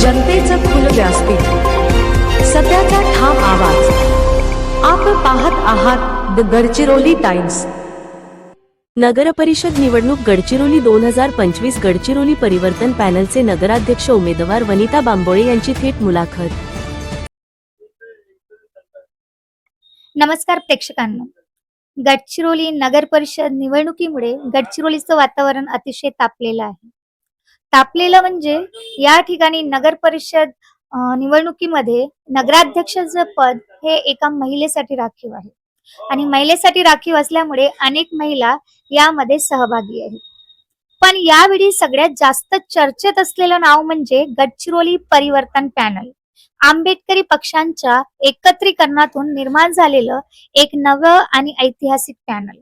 जनतेचं खुलं व्यासपीठ. सध्याचा ठाम आवाज. आपण पाहत आहात द गडचिरोली टाइम्स. नगरपरिषद निवडणूक गडचिरोली दोन हजार पंचवीस गडचिरोली परिवर्तन पॅनलचे नगराध्यक्ष उमेदवार वनिता बांबोळे यांची थेट मुलाखत. नमस्कार प्रेक्षकांना. गडचिरोली नगर परिषद निवडणुकीमुळे गडचिरोलीचं वातावरण अतिशय तापलेलं आहे. तापलेलं म्हणजे या ठिकाणी नगर परिषद निवडणुकीमध्ये नगराध्यक्षाचं पद हे एका महिलेसाठी राखीव आहे. आणि महिलेसाठी राखीव असल्यामुळे अनेक महिला यामध्ये सहभागी आहेत. पण यावेळी सगळ्यात जास्त चर्चेत असलेलं नाव म्हणजे गडचिरोली परिवर्तन पॅनल. आंबेडकरी पक्षांच्या एकत्रीकरणातून निर्माण झालेलं एक नवं आणि ऐतिहासिक पॅनल.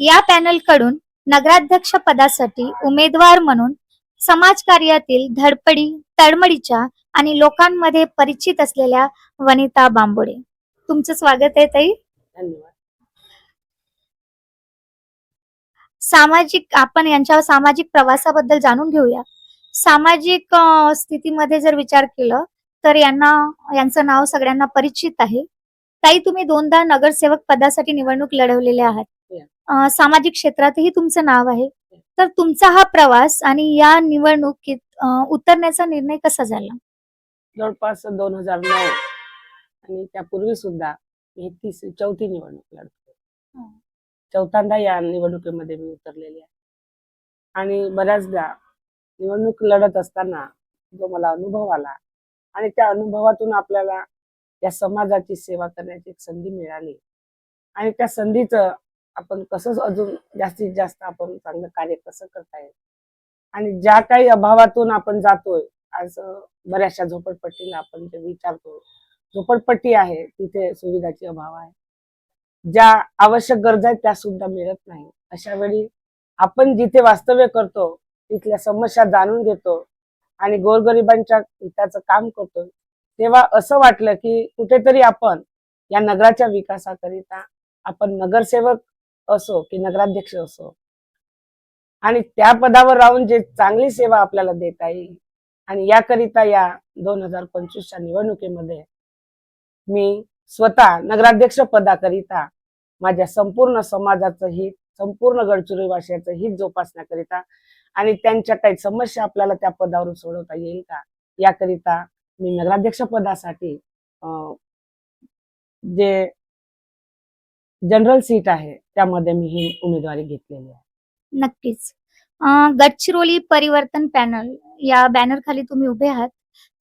या पॅनलकडून नगराध्यक्ष पदासाठी उमेदवार म्हणून समाजकार्यातील धडपडी तडमडीच्या आणि लोकांमध्ये परिचित असलेल्या वनिता बांबोडे. तुमचं स्वागत आहे ताई. धन्यवाद. सामाजिक आपण यांच्या सामाजिक प्रवासाबद्दल जाणून घेऊया. सामाजिक स्थितीमध्ये जर विचार केलं तर यांना यांचं नाव सगळ्यांना परिचित आहे. ताई तुम्ही दोनदा नगरसेवक पदासाठी निवडणूक लढवलेले आहात. अं, सामाजिक क्षेत्रातही तुमचं नाव आहे. तर तुमचा हा प्रवास आणि या निवडणुकीत अं, उतरण्याचा निर्णय कसा झाला? जवळपास दोन हजार नऊ. आणि त्यापूर्वी सुद्धा मी तिसरी चौथी निवडणूक लढतो. हं. चौथ्यांदा या निवडणुकीमध्ये मी उतरलेली आहे. आणि बऱ्याचदा निवडणूक लढत असताना जो मला अनुभव आला आणि त्या अनुभवातून आपल्याला या समाजाची सेवा करण्याची एक संधी मिळाली. आणि त्या संधीचं आपण कसं अजून जास्तीत जास्त आपण चांगलं कार्य कसं करता येईल? आणि ज्या काही अभावातून आपण जातोय आज बऱ्याचशा झोपडपट्टीला आपण जे विचारतो झोपडपट्टी आहे तिथे सुविधाची अभाव आहे. ज्या आवश्यक गरजा आहेत त्या सुद्धा मिळत नाही. अशा वेळी आपण जिथे वास्तव्य करतो तिथल्या समस्या जाणून घेतो आणि गोरगरिबांच्या हिताचं काम करतो तेव्हा असं वाटलं की कुठेतरी आपण या नगराच्या विकासाकरिता आपण नगरसेवक असो की नगराध्यक्ष असो. आणि त्या पदावर राहून जे चांगली सेवा आपल्याला देता येईल. आणि याकरिता या दोन हजार पंचवीसच्या निवडणुकीमध्ये मी स्वतः नगराध्यक्ष पदाकरिता माझ्या संपूर्ण समाजाचं हित संपूर्ण गडचिरोलीवासियाचं हित जोपासण्याकरिता आणि त्यांच्या काही समस्या आपल्याला त्या पदावरून सोडवता येईल का? याकरिता मी नगराध्यक्ष पदासाठी अं, जे जनरल सीट आहे त्यामध्ये मी ही उमेदवारी घेतलेली आहे. नक्कीच. अं, गडचिरोली परिवर्तन पॅनल या बॅनर खाली तुम्ही उभे आहात.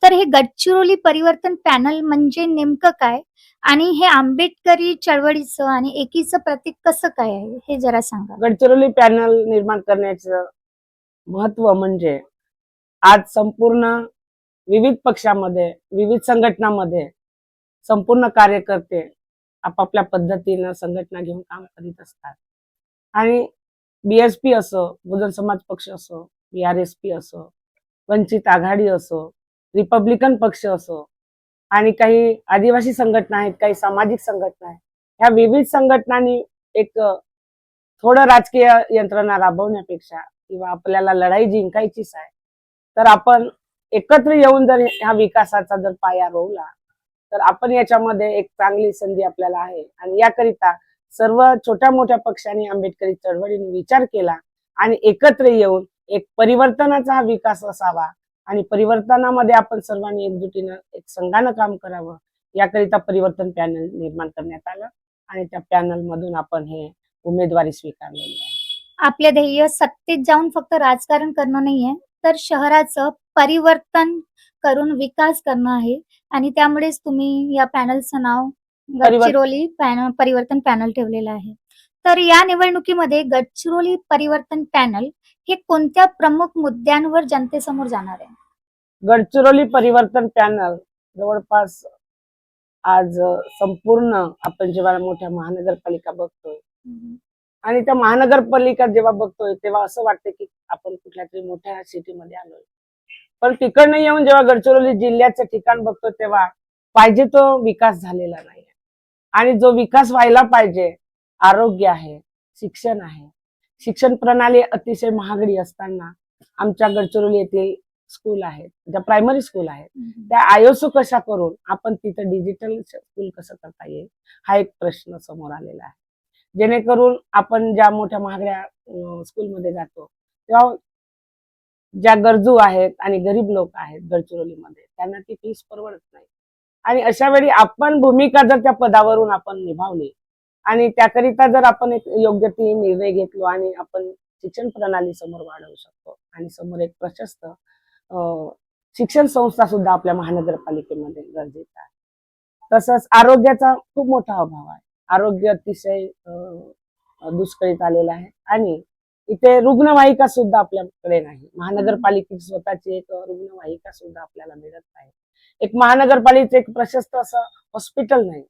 तर हे गडचिरोली परिवर्तन पॅनल म्हणजे नेमकं काय? आणि हे आंबेडकरी चळवळीचं आणि एकीचं प्रतीक कसं काय आहे हे जरा सांगा. गडचिरोली पॅनल निर्माण करण्याचं महत्त्व म्हणजे आज संपूर्ण विविध पक्षामध्ये विविध संघटनामध्ये संपूर्ण कार्यकर्ते आपापल्या पद्धतीनं संघटना घेऊन काम करीत असतात. आणि बीएसपी असो बहुजन समाज पक्ष असो बीआरएसपी असो वंचित आघाडी असो रिपब्लिकन पक्ष असो आणि काही आदिवासी संघटना आहेत काही सामाजिक संघटना आहेत ह्या विविध संघटनांनी एक थोडं राजकीय यंत्रणा राबवण्यापेक्षा किंवा आपल्याला लढाई जिंकायचीच आहे तर आपण एकत्र येऊन जर ह्या विकासाचा जर पाया रोवला तर आपण याच्यामध्ये एक चांगली संधी आपल्याला आहे. आणि याकरिता सर्व छोट्या मोठ्या पक्षांनी आंबेडकरी चळवळीने विचार केला आणि एकत्र येऊन एक परिवर्तनाचा विकास असावा आणि परिवर्तनामध्ये आपण सर्वांनी एकजुटीनं एक संघानं काम करावं. याकरिता परिवर्तन पॅनल निर्माण करण्यात आलं आणि त्या पॅनल मधून आपण हे उमेदवारी स्वीकारलेली आहे. आपले ध्येय सत्तेत जाऊन फक्त राजकारण करणं नाहीये तर शहराचं परिवर्तन करून विकास करणं आहे. आणि त्यामुळेच तुम्ही या पॅनलचं नाव गडचिरोली पॅनल परिवर्तन पॅनल ठेवलेलं आहे. तर या निवडणुकीमध्ये गडचिरोली परिवर्तन पॅनल हे कोणत्या प्रमुख मुद्द्यांवर जनतेसमोर जाणार आहे? गडचिरोली परिवर्तन पॅनल जवळपास आज संपूर्ण आपण जेव्हा मोठ्या महानगरपालिका बघतोय. आणि त्या महानगरपालिका जेव्हा बघतोय तेव्हा असं वाटतं की आपण कुठल्या तरी मोठ्या सिटीमध्ये आलोय. पण तिकडनं येऊन जेव्हा गडचिरोली जिल्ह्याचं ठिकाण बघतो तेव्हा पाहिजे तो विकास झालेला नाही आणि जो विकास व्हायला पाहिजे आरोग्य आहे शिक्षण आहे. शिक्षण प्रणाली अतिशय महागडी असताना आमच्या गडचिरोली येथील स्कूल आहेत ज्या प्रायमरी स्कूल आहेत त्या आयोसो कशा करून आपण तिथं डिजिटल स्कूल कसं करता येईल हा एक प्रश्न समोर आलेला आहे. जेणेकरून आपण ज्या मोठ्या महागड्या स्कूलमध्ये जातो तेव्हा ज्या गरजू आहेत आणि गरीब लोक आहेत गडचिरोलीमध्ये त्यांना ती फीस परवडत नाही. आणि अशा वेळी आपण भूमिका जर त्या पदावरून आपण निभावली आणि त्याकरिता जर आपण एक योग्य ती निर्णय घेतलो आणि आपण शिक्षण प्रणाली समोर वाढवू शकतो आणि समोर एक प्रशस्त शिक्षण संस्था सुद्धा आपल्या महानगरपालिकेमध्ये गरजेचं आहे. तसंच आरोग्याचा खूप मोठा अभाव आहे. आरोग्य अतिशय दुष्कळीत आलेलं आहे आणि इथे रुग्णवाहिका सुद्धा आपल्याकडे नाही. महानगरपालिकेची स्वतःची एक रुग्णवाहिका सुद्धा आपल्याला मिळत नाही. एक महानगरपालिकेचं एक प्रशस्त असं हॉस्पिटल नाही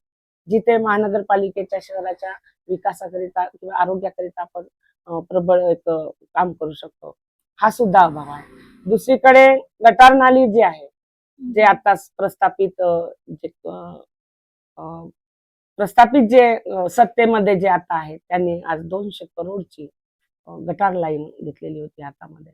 जिथे महानगरपालिकेच्या शहराच्या विकासाकरिता किंवा आरोग्याकरिता आपण प्रबळ एक काम करू शकतो. हा सुद्धा अभाव आहे. दुसरीकडे गटार नाली जी आहे जे आता प्रस्थापित जे प्रस्थापित जे सत्तेमध्ये जे आता आहेत त्यांनी आज दोनशे करोडची गटार लाईन घेतलेली होती हातामध्ये.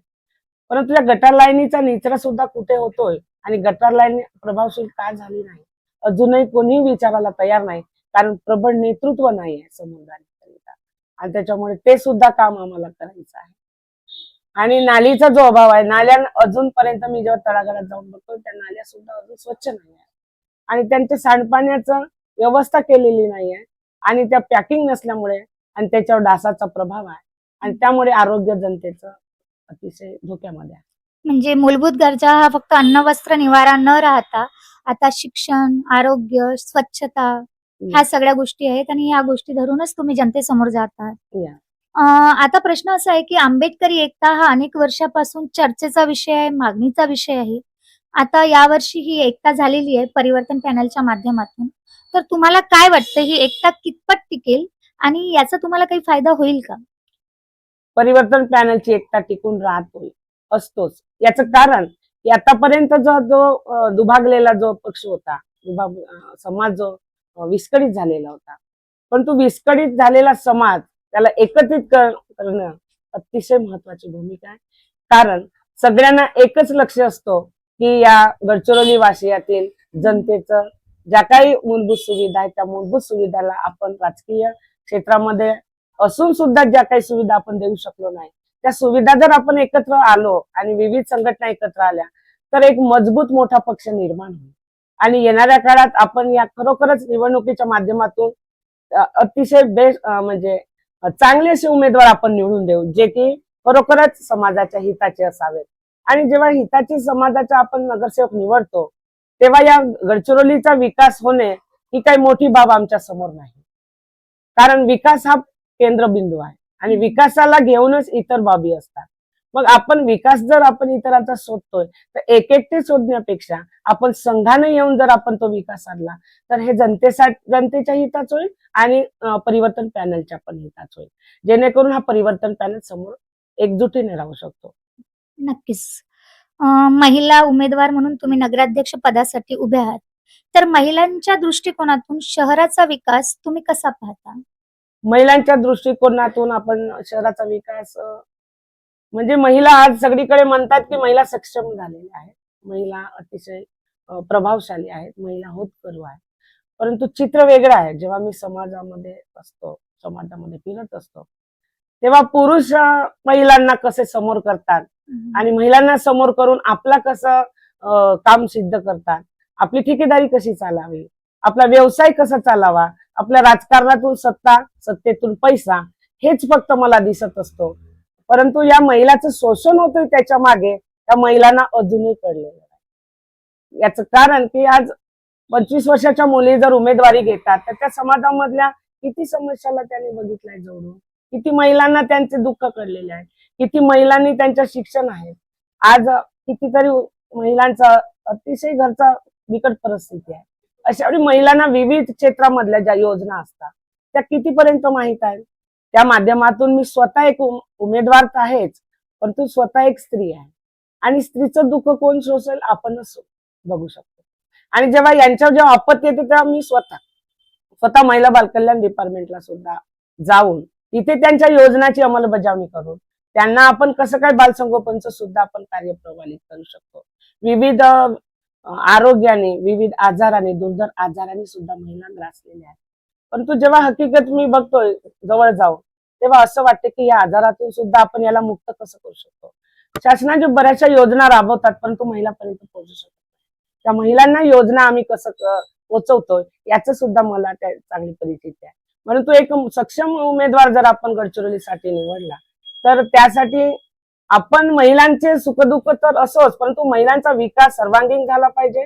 परंतु या गटार लाईनीचा निचरा सुद्धा कुठे होतोय आणि गटार लाईन प्रभावशील का झाली नाही? अजूनही कोणीही विचारायला तयार नाही कारण प्रबळ नेतृत्व नाही आहे समोर आणि त्याच्यामुळे ते सुद्धा काम आम्हाला करायचं आहे. आणि नालीचा जो अभाव आहे नाल्या अजूनपर्यंत मी जेव्हा तळागाळात जाऊन बघतो त्या नाल्या सुद्धा अजून स्वच्छ नाही आहे आणि त्यांच्या सांडपाण्याचं व्यवस्था केलेली नाही आहे आणि त्या पॅकिंग नसल्यामुळे आणि त्याच्यावर डासाचा प्रभाव आहे. आणि त्यामुळे आरोग्य जनतेचं अतिशय धोक्यामध्ये आहे. म्हणजे मूलभूत गरजा हा फक्त अन्न वस्त्र निवारा न राहता आता शिक्षण आरोग्य स्वच्छता ह्या सगळ्या गोष्टी आहेत आणि ह्या गोष्टी धरूनच तुम्ही जनतेसमोर जात या. अं, आता प्रश्न असा आहे की आंबेडकरी एकता हा अनेक वर्षापासून चर्चेचा विषय आहे मागणीचा विषय आहे. आता यावर्षी ही एकता झालेली आहे परिवर्तन पॅनलच्या माध्यमातून. तर तुम्हाला काय वाटतं? ही एकता कितपत टिकेल? आणि याचा तुम्हाला काही फायदा होईल का? परिवर्तन पॅनलची एकता टिकून राहतो असतोच. याचं कारण की आतापर्यंत जो जो दुभागलेला जो पक्ष होता दुभाग समाज जो विस्कळीत झालेला होता. पण तो विस्कळीत झालेला समाज त्याला एकत्रित करणं अतिशय महत्वाची भूमिका आहे. कारण सगळ्यांना एकच लक्ष असतो की या गडचिरोली वासियातील जनतेचं ज्या काही मूलभूत सुविधा आहेत त्या मूलभूत सुविधाला आपण राजकीय क्षेत्रामध्ये असून सुद्धा ज्या काही सुविधा आपण देऊ शकलो नाही त्या सुविधा जर आपण एकत्र आलो आणि विविध संघटना एकत्र आल्या तर एक मजबूत मोठा पक्ष निर्माण होईल. आणि येणाऱ्या काळात आपण या खरोखरच निवडणुकीच्या माध्यमातून अतिशय बेस्ट म्हणजे चांगले असे उमेदवार आपण निवडून देऊ जे की खरोखरच समाजाच्या हिताचे असावेत. आणि जेव्हा हिताची समाजाचा आपण नगरसेवक निवडतो तेव्हा या गडचिरोलीचा विकास होणे ही काही मोठी बाब आमच्यासमोर नाही. कारण विकास हा केंद्रबिंदू आहे. आणि विकासाला घेऊनच इतर बाबी असतात. मग आपण विकास जर आपण इतरांचा शोधतोय तर एक एकटे शोधण्यापेक्षा आपण संघाने येऊन जर आपण तो विकास साधला तर हे जनतेसाठी जनतेच्या हिताच होईल आणि परिवर्तन पॅनलच्या पण हिताच होईल. जेणेकरून हा परिवर्तन पॅनल समोर एकजुटीने राहू शकतो. नक्कीच. महिला उमेदवार म्हणून तुम्ही नगराध्यक्ष पदासाठी उभे आहात. तर महिलांच्या दृष्टिकोनातून शहराचा विकास तुम्ही कसा पाहता? महिलांच्या दृष्टिकोनातून आपण शहराचा विकास म्हणजे महिला आज सगळीकडे म्हणतात की महिला सक्षम झालेल्या आहेत. महिला अतिशय प्रभावशाली आहेत. महिला होतकरू आहेत. परंतु चित्र वेगळं आहे. जेव्हा मी समाजामध्ये असतो समाजामध्ये फिरत असतो तेव्हा पुरुष महिलांना कसे समोर करतात आणि महिलांना समोर करून आपला कसं काम सिद्ध करतात? आपली ठेकेदारी कशी चालावी? आपला व्यवसाय कसा चालावा? आपल्या राजकारणातून सत्ता सत्तेतून पैसा हेच फक्त मला दिसत असतो. परंतु या महिलाचं शोषण होतंय त्याच्यामागे त्या महिलांना अजूनही कळलेलं नाही. याचं कारण की आज पंचवीस वर्षाच्या मुली जर उमेदवारी घेतात तर त्या समाजामधल्या किती समस्याला त्यांनी बघितलंय जवळून किती महिलांना त्यांचे दुःख कळलेले आहे? किती महिलांनी त्यांच्या शिक्षण आहे आज कितीतरी महिलांचा अतिशय घरचा बिकट परिस्थिती आहे. अशा वेळी महिलांना विविध क्षेत्रामधल्या ज्या योजना असतात त्या कितीपर्यंत माहीत आहेत? त्या माध्यमातून मी स्वतः एक उमेदवार तर आहेच परंतु स्वतः एक स्त्री आहे. आणि स्त्रीचं दुःख कोण सोसेल आपणच बघू शकतो. आणि जेव्हा यांच्यावर जेव्हा आपत्ती येते तेव्हा मी स्वतः स्वतः महिला बालकल्याण डिपार्टमेंटला सुद्धा जाऊन तिथे त्यांच्या योजनाची अंमलबजावणी करून त्यांना आपण कसं काय बालसंगोपनचं सुद्धा आपण कार्य प्रवाहित करू शकतो. विविध आरोग्याने विविध आजाराने दुर्धर आजाराने सुद्धा महिला ग्रासलेल्या आहेत. परंतु जेव्हा हकीकत मी बघतोय जवळ जाऊन तेव्हा असं वाटतं की या आजारातून सुद्धा आपण याला मुक्त कसं करू शकतो? शासनाच्या बऱ्याचशा योजना राबवतात परंतु महिलापर्यंत पोहोचू शकतो त्या महिलांना योजना आम्ही कसं पोचवतोय पोहोचवतोय याचं सुद्धा मला त्या चांगली परिचिती आहे. म्हणून तो एक सक्षम उमेदवार जर आपण गडचिरोलीसाठी निवडला तर त्यासाठी आपण महिलांचे सुखदुःख तर असोच परंतु महिलांचा विकास सर्वांगीण झाला पाहिजे.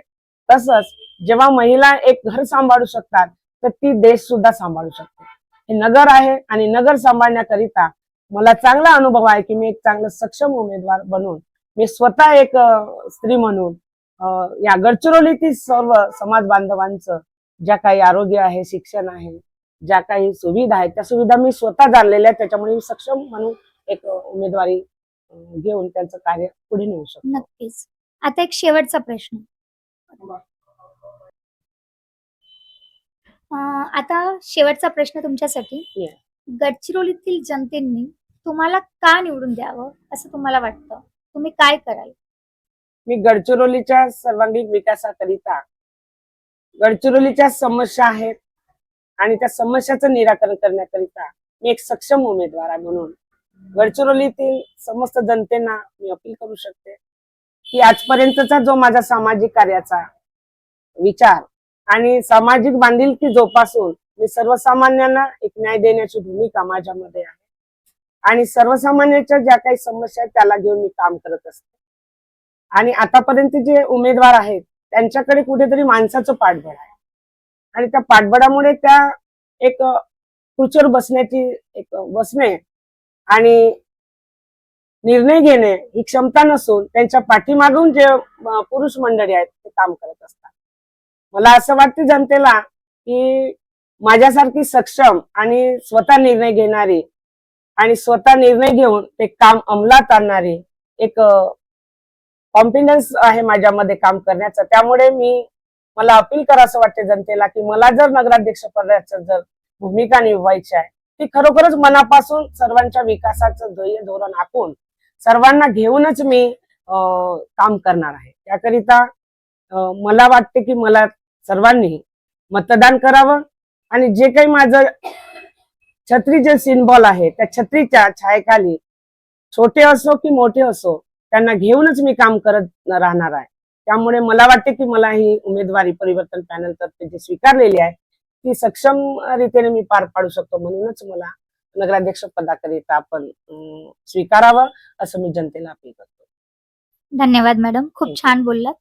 तसंच जेव्हा महिला एक घर सांभाळू शकतात तर ती देश सुद्धा सांभाळू शकते. हे नगर आहे आणि नगर सांभाळण्याकरिता मला चांगला अनुभव आहे की मी एक चांगलं सक्षम उमेदवार बनून मी स्वतः एक स्त्री म्हणून या गडचिरोलीतील सर्व समाज बांधवांचं ज्या काही आरोग्य आहे शिक्षण आहे ज्या काही सुविधा आहेत त्या सुविधा मी स्वतः जाणलेल्या आहेत त्याच्यामुळे मी सक्षम म्हणून एक उमेदवारी घेऊन त्यांचं कार्य पुढे नेऊ शकतो. नक्कीच. आता एक शेवटचा प्रश्न. अं, आता शेवटचा प्रश्न तुमच्यासाठी. Yeah. गडचिरोलीतील जनतेने तुम्हाला का निवडून द्यावं असं तुम्हाला वाटतं? तुम्ही काय कराल? मी गडचिरोलीच्या सर्वांगीण विकासाकरिता गडचिरोलीच्या समस्या आहेत आणि त्या समस्याचं निराकरण करण्याकरिता मी एक सक्षम उमेदवार आहे म्हणून गडचिरोलीतील समस्त जनतेना मी अपील करू शकते की आजपर्यंतचा जो माझा सामाजिक कार्याचा विचार आणि सामाजिक बांधिलकी जोपासून मी सर्वसामान्यांना एक न्याय देण्याची भूमिका माझ्यामध्ये आहे. आणि सर्वसामान्यांच्या ज्या काही समस्या आहेत त्याला घेऊन मी काम करत असते. आणि आतापर्यंत जे उमेदवार आहेत त्यांच्याकडे कुठेतरी माणसाचं पाठबळ आहे. आणि त्या पाठबळामुळे त्या एक खुर्चीवर बसण्याची एक बसणे आणि निर्णय घेणे ही क्षमता नसून त्यांच्या पाठीमागून जे पुरुष मंडळी आहेत ते काम करत असतात. मला असं वाटतं जनतेला की माझ्यासारखी सक्षम आणि स्वतः निर्णय घेणारी आणि स्वतः निर्णय घेऊन ते काम अंमलात आणणारी एक कॉन्फिडन्स आहे माझ्यामध्ये काम करण्याचं. त्यामुळे मी मला अपील करा असं वाटते जनतेला की मला जर नगराध्यक्ष पदाचं जर भूमिका निभवायची आहे ती खरोखरच मनापासून सर्वांच्या विकासाचं ध्येय धोरण आखून सर्वांना घेऊनच मी अं, काम करणार आहे. त्याकरिता मला वाटते की मला सर्वांनी मतदान करावं आणि जे काही माझं छत्री जे सिम्बॉल आहे त्या छत्रीच्या छायेखाली छोटे असो की मोठे असो त्यांना घेऊनच मी काम करत राहणार आहे. त्यामुळे मला वाटते की मला ही उमेदवारी परिवर्तन पॅनल तर्फे जी स्वीकारलेली आहे ती सक्षम रीतीने मी पार पाडू शकतो म्हणूनच मला नगराध्यक्ष पदाकरिता आपण स्वीकारावं असं मी जनतेला अपील करतो. धन्यवाद मॅडम. खूप. छान बोललात.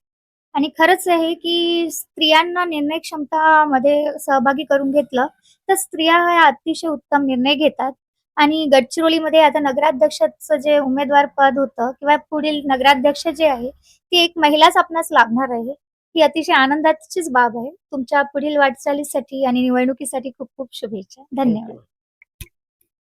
आणि खरंच आहे की स्त्रियांना निर्णय क्षमतामध्ये सहभागी करून घेतलं तर स्त्रिया ह्या अतिशय उत्तम निर्णय घेतात. आणि गडचिरोलीमध्ये आता नगराध्यक्षाचं जे उमेदवार पद होतं किंवा पुढील नगराध्यक्ष जे आहे ती एक महिलाच आपणास लाभणार आहे. ही अतिशय आनंदाचीच बाब आहे. तुमच्या पुढील वाटचालीसाठी आणि निवडणुकीसाठी खूप खूप शुभेच्छा. धन्यवाद.